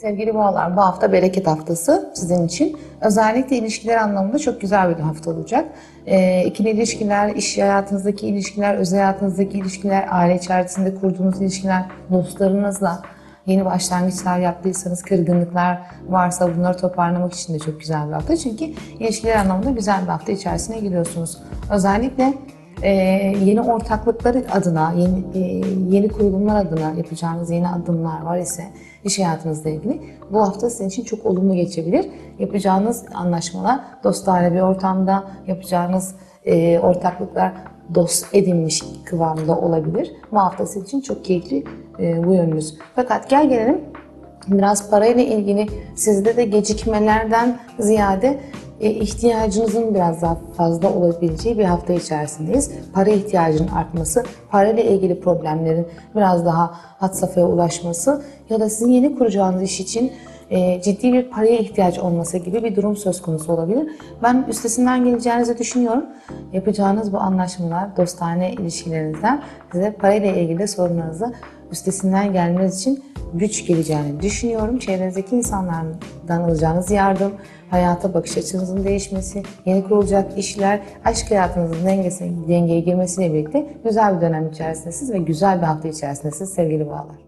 Sevgili boğalar, bu hafta bereket haftası sizin için. Özellikle ilişkiler anlamında çok güzel bir hafta olacak. Ee, ikili ilişkiler, iş hayatınızdaki ilişkiler, özel hayatınızdaki ilişkiler, aile içerisinde kurduğunuz ilişkiler, dostlarınızla yeni başlangıçlar yaptıysanız, kırgınlıklar varsa bunları toparlamak için de çok güzel bir hafta. Çünkü ilişkiler anlamında güzel bir hafta içerisine giriyorsunuz. Özellikle e, yeni ortaklıklar adına, yeni, e, yeni kurulumlar adına yapacağınız yeni adımlar var ise iş hayatınızla ilgili bu hafta sizin için çok olumlu geçebilir. Yapacağınız anlaşmalar dostane bir ortamda, yapacağınız e, ortaklıklar dost edinmiş kıvamda olabilir. Bu hafta sizin için çok keyifli e, bu yönünüz. Fakat gel gelelim biraz parayla ilgili sizde de gecikmelerden ziyade ihtiyacınızın biraz daha fazla olabileceği bir hafta içerisindeyiz. Para ihtiyacının artması, parayla ilgili problemlerin biraz daha had safhaya ulaşması ya da sizin yeni kuracağınız iş için e, ciddi bir paraya ihtiyaç olması gibi bir durum söz konusu olabilir. Ben üstesinden geleceğinizi düşünüyorum. Yapacağınız bu anlaşmalar, dostane ilişkilerinizden size parayla ilgili sorunlarınızı üstesinden gelmeniz için güç geleceğini düşünüyorum. Çevrenizdeki insanlardan alacağınız yardım, hayata bakış açınızın değişmesi, yeni kurulacak işler, aşk hayatınızın dengesine, dengeye girmesiyle birlikte güzel bir dönem içerisindesiniz ve güzel bir hafta içerisindesiniz sevgili bağlar.